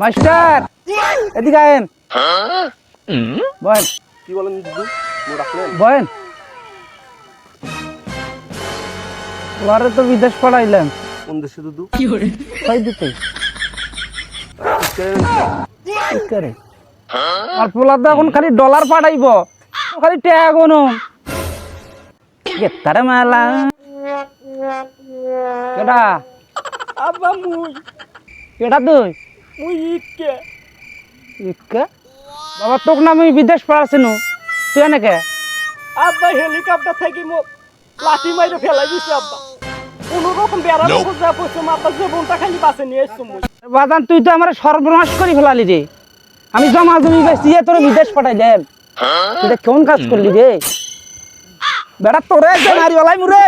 Master! এদিকে আয়েন। বয়েন। কি বলেন বয়েন তো বিদেশ পড়াইলাম কোন দেশে দুদু কই দিতে? কি করে আর পোলা তো এখন খালি ডলার পাঠাইব। খালি টাকা কোনো গেতারে মেলা। কেডা? আব্বা মুই। কেডা তুই? মুই ইটকে। ইটকে? বাবা তোক না আমি বিদেশ পড়াছিনু। তুই এনেকে? আব্বা হেলিকপ্টার থেকে মোক লাঠি মাইরে ফেলাই দিছে আব্বা। কোনো রকম বেড়ানো খোঁজা পড়ছে আব্বা জীবনটা খালি বাঁচে নিয়ে এসছো মুই। বাজান তুই তো আমার সর্বনাশ করে ফেলালি রে। আমি জমা জমি বেশি তোর বিদেশ পাঠাই দেন। তুই এটা কেমন কাজ করলি রে। বেড়া তোরে মুরে।